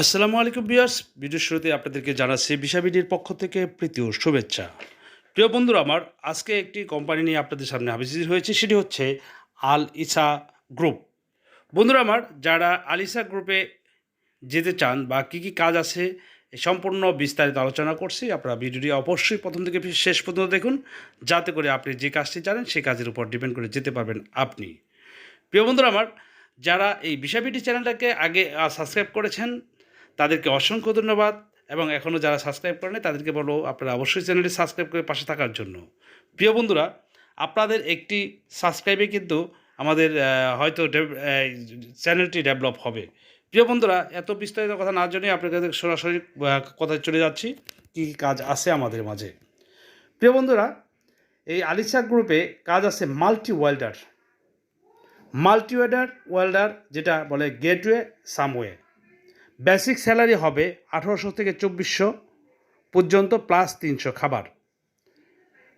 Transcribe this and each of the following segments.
আসসালামু আলাইকুম বিয়ার্স ভিডিও শুরুতে আপনাদেরকে জানাচ্ছি বিশাবিডির পক্ষ থেকে প্রীতি ও শুভেচ্ছা। প্রিয় বন্ধুরা, আমার আজকে একটি কোম্পানি নিয়ে আপনাদের সামনে হাজির হয়েছে, সেটি হচ্ছে আল ইসা গ্রুপ। বন্ধুরা, আমার যারা আল ইসা গ্রুপে যেতে চান বা কী কী কাজ আছে সম্পূর্ণ বিস্তারিত আলোচনা করছি। আপনারা ভিডিওটি অবশ্যই প্রথম থেকে শেষ পর্যন্ত দেখুন, যাতে করে আপনি যে কাজটি জানেন, সেই কাজের উপর ডিপেন্ড করে যেতে পারবেন আপনি। প্রিয় বন্ধুরা, আমার যারা এই বিষয়বিটি চ্যানেলটাকে আগে সাবস্ক্রাইব করেছেন তাদেরকে অসংখ্য ধন্যবাদ এবং এখনও যারা সাবস্ক্রাইব করেন, তাদেরকে বলো আপনারা অবশ্যই চ্যানেলটি সাবস্ক্রাইব করে পাশে থাকার জন্য। প্রিয় বন্ধুরা, আপনাদের একটি সাবস্ক্রাইবে কিন্তু আমাদের হয়তো চ্যানেলটি ডেভেলপ হবে। প্রিয় বন্ধুরা, এত বিস্তারিত কথা না জেনে আপনাদের সরাসরি কথায় চলে যাচ্ছি, কী কী কাজ আছে আমাদের মাঝে। প্রিয় বন্ধুরা, এই আলিসা গ্রুপে কাজ আছে multi welder multi welder welder যেটা বলে গেটওয়ে সামওয়ে বেসিক স্যালারি হবে আঠারোশো থেকে চব্বিশশো পর্যন্ত প্লাস তিনশো খাবার।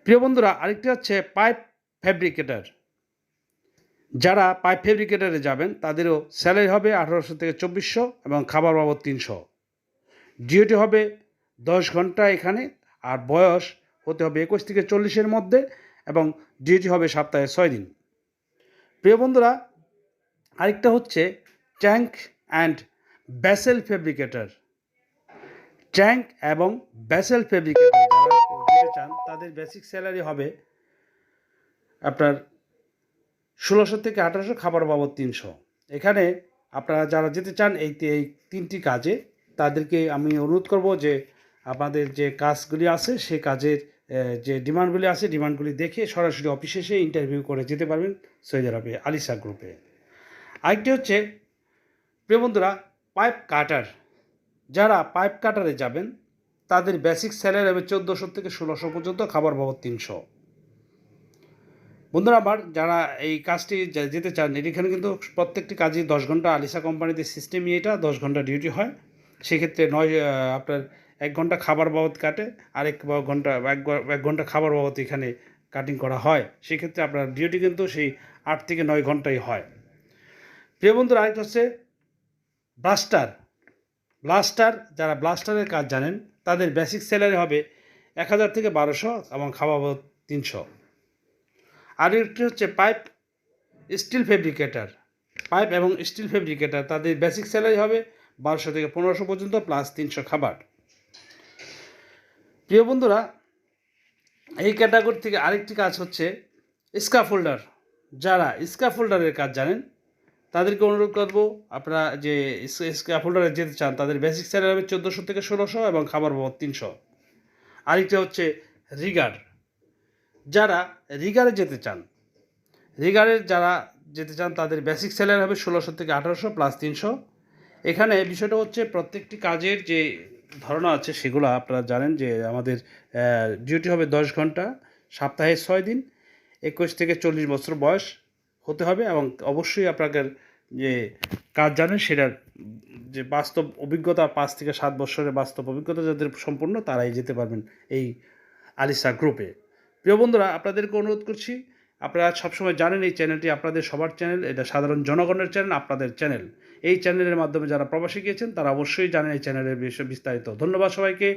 প্রিয় বন্ধুরা, আরেকটি হচ্ছে পাইপ ফ্যাব্রিকেটার যারা পাইপ ফ্যাব্রিকেটারে যাবেন, তাদেরও স্যালারি হবে আঠারোশো থেকে চব্বিশশো এবং খাবার বাবদ তিনশো। ডিওটি হবে দশ ঘণ্টা এখানে, আর বয়স হতে হবে একুশ থেকে চল্লিশের মধ্যে এবং ডিউটি হবে সপ্তাহে ছয় দিন। প্রিয় বন্ধুরা, আরেকটা হচ্ছে tank and vessel fabricator. Tank এবং ব্যাসেল ফেব্রিকেটর যারা চান, তাদের বেসিক স্যালারি হবে আপনার ষোলোশো থেকে আঠারোশো, খাবার বাবদ তিনশো। এখানে আপনারা যারা যেতে চান এই এই তিনটি কাজে, তাদেরকে আমি অনুরোধ করব যে আপনাদের যে কাজগুলি আছে সেই কাজের যে ডিমান্ডগুলি আছে, ডিমান্ডগুলি দেখে সরাসরি অফিসে এসে ইন্টারভিউ করে যেতে পারবেন সৌদি আরবে আলিসা গ্রুপে। আরেকটি হচ্ছে, প্রিয় বন্ধুরা পাইপ কাটার, যারা পাইপ কাটারে যাবেন, তাদের বেসিক স্যালারি হবে চোদ্দোশো থেকে ষোলোশো পর্যন্ত, খাবার বাবদ তিনশো। বন্ধুরা আবার যারা এই কাজটি যেতে চান, এখানে কিন্তু প্রত্যেকটি কাজই দশ ঘণ্টা আলিসা কোম্পানিতে সিস্টেমই এটা, দশ ঘণ্টা ডিউটি হয়। সেক্ষেত্রে নয় আপনার এক ঘণ্টা খাবার বাবদ কাটে আর এক ঘণ্টা এক ঘণ্টা খাবার বাবদ এখানে কাটিং করা হয়। সেক্ষেত্রে আপনার ডিউটি কিন্তু সেই আট থেকে নয় ঘন্টাই হয়। প্রিয় বন্ধুরা, আরেকটা হচ্ছে ব্লাস্টার ব্লাস্টার যারা ব্লাস্টারের কাজ জানেন, তাদের বেসিক স্যালারি হবে এক হাজার থেকে বারোশো এবং খাওয়া তিনশো। আর একটি হচ্ছে পাইপ স্টিল ফেব্রিকেটার পাইপ এবং স্টিল ফেব্রিকেটার তাদের বেসিক স্যালারি হবে বারোশো থেকে পনেরোশো পর্যন্ত প্লাস তিনশো খাবার। প্রিয় বন্ধুরা, এই ক্যাটাগরি থেকে আরেকটি কাজ হচ্ছে স্কাফোল্ডার যারা স্কাফোল্ডারের কাজ জানেন তাদেরকে অনুরোধ করব, আপনারা যে স্কাফোল্ডারে যেতে চান, তাদের বেসিক স্যালারি হবে চোদ্দোশো থেকে ষোলোশো এবং খাবার বাবদ তিনশো। আরেকটি হচ্ছে রিগার যারা রিগারে যেতে চান রিগারে যারা যেতে চান, তাদের বেসিক স্যালারি হবে ষোলোশো থেকে আঠারোশো প্লাস তিনশো। এখানে বিষয়টা হচ্ছে প্রত্যেকটি কাজের যে ধারণা আছে সেগুলো আপনারা জানেন যে আমাদের ডিউটি হবে দশ ঘণ্টা, সপ্তাহে ছয় দিন, একুশ থেকে চল্লিশ বছর বয়স। হতে হবে এবং অবশ্যই আপনাকে যে কাজ জানেন সেটার যে বাস্তব অভিজ্ঞতা পাঁচ থেকে সাত বছরের বাস্তব অভিজ্ঞতা যাদের সম্পূর্ণ তারাই যেতে পারবেন এই আলিসা গ্রুপে। প্রিয় বন্ধুরা, আপনাদেরকে অনুরোধ করছি, আপনারা সবসময় জানেন এই চ্যানেলটি আপনাদের সবার চ্যানেল, এটা সাধারণ জনগণের চ্যানেল আপনাদের চ্যানেল। এই চ্যানেলের মাধ্যমে যারা প্রবাসী গিয়েছেন, তারা অবশ্যই জানেন এই চ্যানেলের বিষয়ে বিস্তারিত। ধন্যবাদ সবাইকে।